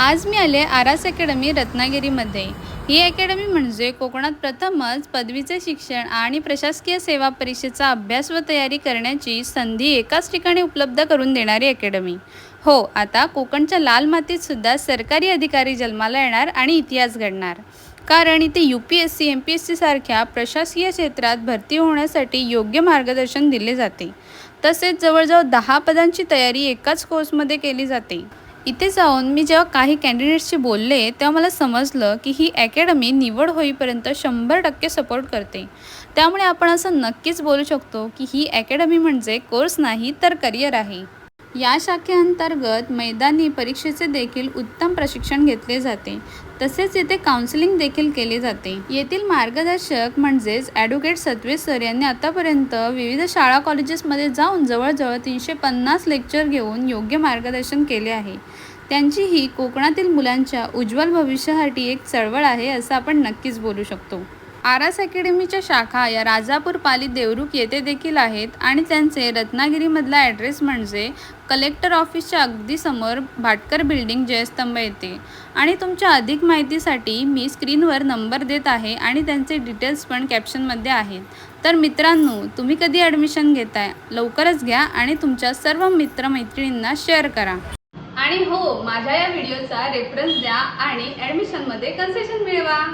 आज मी आले आरास अकॅडमी रत्नागिरीमध्ये. ही अकॅडमी म्हणजे कोकणात प्रथमच पदवीचे शिक्षण आणि प्रशासकीय सेवा परीक्षेचा अभ्यास व तयारी करण्याची संधी एकाच ठिकाणी उपलब्ध करून देणारी अकॅडमी. हो आता कोकणच्या लाल मातीत सुद्धा सरकारी अधिकारी जन्माला येणार आणि इतिहास घडणार. कारण इथे U P S C M P S C सारख्या प्रशासकीय क्षेत्रात भरती होण्यासाठी योग्य मार्गदर्शन दिले जाते. तसेच जवळजवळ दहा पदांची तयारी एकाच कोर्समध्ये केली जाते. इथे जाऊन मी जेव्हा काही कॅन्डिडेट्सशी बोलले तेव्हा मला समजलं की ही अकॅडमी निवड होईपर्यंत शंभर टक्के सपोर्ट करते. त्यामुळे आपण असं नक्कीच बोलू शकतो की ही अकॅडमी म्हणजे कोर्स नाही तर करिअर आहे. या शाखेअंतर्गत मैदानी परीक्षेचे देखील उत्तम प्रशिक्षण घेतले जाते. तसेच येथे काउन्सिलिंग देखील केले जाते. येथील मार्गदर्शक म्हणजेच ॲडव्होकेट सत्वे सर यांनी आतापर्यंत विविध शाळा कॉलेजेसमध्ये जाऊन जवळजवळ तीनशे पन्नास लेक्चर घेऊन योग्य मार्गदर्शन केले आहे. त्यांची ही कोकणातील मुलांच्या उज्ज्वल भविष्यासाठी एक चळवळ आहे असं आपण नक्कीच बोलू शकतो. आरास अकॅडमीच्या शाखा या राजापूर पाली देवरुख येथे देखील आहेत आणि त्यांचे रत्नागिरीमधला ॲड्रेस म्हणजे कलेक्टर ऑफिसच्या अगदी समोर भाटकर बिल्डिंग जयस्तंभ येते आणि तुमच्या अधिक माहितीसाठी मी स्क्रीनवर नंबर देत आहे आणि त्यांचे डिटेल्स पण कॅप्शनमध्ये आहेत. तर मित्रांनो तुम्ही कधी ॲडमिशन घेताय? लवकरच घ्या आणि तुमच्या सर्व मित्रमैत्रिणींना शेअर करा. आणि हो माझ्या या व्हिडिओचा रेफरन्स द्या आणि ॲडमिशनमध्ये कन्सेशन मिळवा.